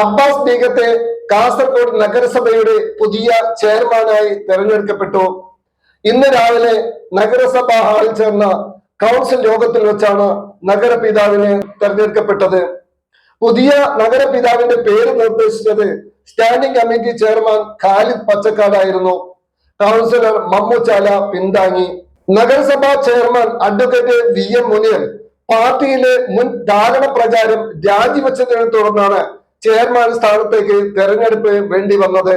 Abbas ബീഗത്തെ Kasaragod നഗരസഭയുടെ പുതിയ ചെയർമാനായി തെരഞ്ഞെടുക്കപ്പെട്ടു. ഇന്ന് രാവിലെ നഗരസഭാ ഹാളിൽ ചേർന്ന കൗൺസിൽ യോഗത്തിൽ വെച്ചാണ് നഗരപിതാവിനെ തെരഞ്ഞെടുക്കപ്പെട്ടത്. പുതിയ നഗരപിതാവിന്റെ പേര് നിർദ്ദേശിച്ചത് സ്റ്റാൻഡിംഗ് കമ്മിറ്റി ചെയർമാൻ ഖാലിദ് പച്ചക്കാടായിരുന്നു. കൗൺസിലർ മമ്മൂച്ചാല പിന്താങ്ങി. നഗരസഭാ chairman advocate V M Muniyan പാർട്ടിയിലെ മുൻ ധാരണ പ്രകാരം രാജിവെച്ചതിനെ തുടർന്നാണ് ചെയർമാൻ സ്ഥാനത്തേക്ക് തെരഞ്ഞെടുപ്പ് വേണ്ടി വന്നത്.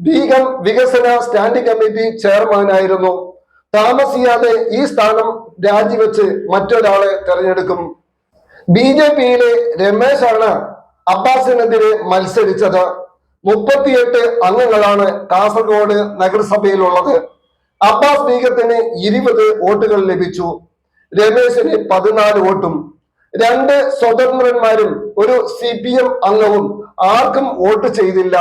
ബീഗം വികസന സ്റ്റാൻഡിംഗ് കമ്മിറ്റി ചെയർമാനായിരുന്നു താമസിയാതെ ഈ സ്ഥാനം രാജിവെച്ച് മറ്റൊരാളെ തെരഞ്ഞെടുക്കും. ബി ജെ പിയിലെ രമേശാണ് അബ്ബാസിനെതിരെ മത്സരിച്ചത്. മുപ്പത്തിയെട്ട് അംഗങ്ങളാണ് കാസർഗോഡ് നഗരസഭയിലുള്ളത്. അബ്ബാസ് ബീഗത്തിന് ഇരുപത് വോട്ടുകൾ ലഭിച്ചു. രമേശിന് പതിനാല് വോട്ടും രണ്ട് സ്വതന്ത്രന്മാരും ഒരു സി പി എം അംഗവും ആർക്കും വോട്ട് ചെയ്തില്ല.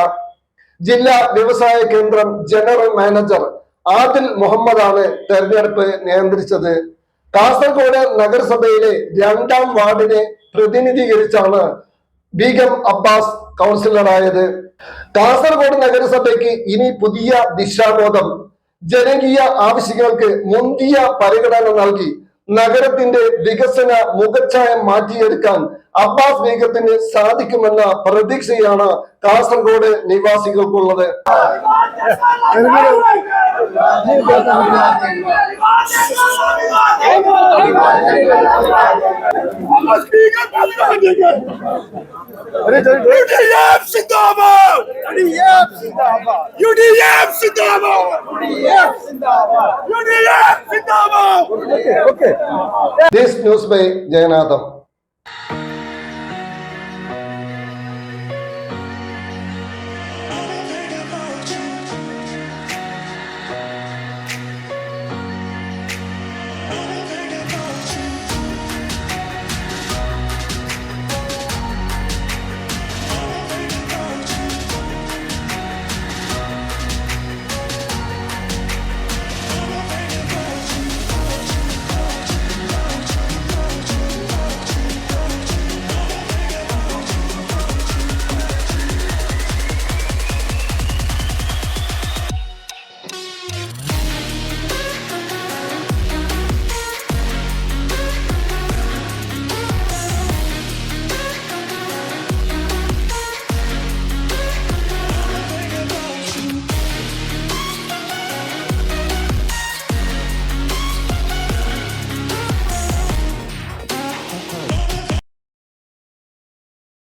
ജില്ലാ വ്യവസായ കേന്ദ്രം ജനറൽ മാനേജർ ആദിൽ മുഹമ്മദാണ് തെരഞ്ഞെടുപ്പ് നിയന്ത്രിച്ചത്. കാസർഗോഡ് നഗരസഭയിലെ രണ്ടാം വാർഡിനെ പ്രതിനിധീകരിച്ചാണ് ബീഗം അബ്ബാസ് കൗൺസിലറായത്. കാസർഗോഡ് നഗരസഭയ്ക്ക് ഇനി പുതിയ ദിശാബോധം. ജനകീയ ആവശ്യങ്ങൾക്ക് മുന്തിയ പരിഗണന നൽകി നഗരത്തിന്റെ വികസന മുഖച്ഛായം മാറ്റിയെടുക്കാൻ അബ്ബാസ് ബീഗത്തിന് സാധിക്കുമെന്ന പ്രതീക്ഷയാണ് കാസർഗോഡ് നിവാസികൾക്കുള്ളത്. UDF देश न्यूज़ में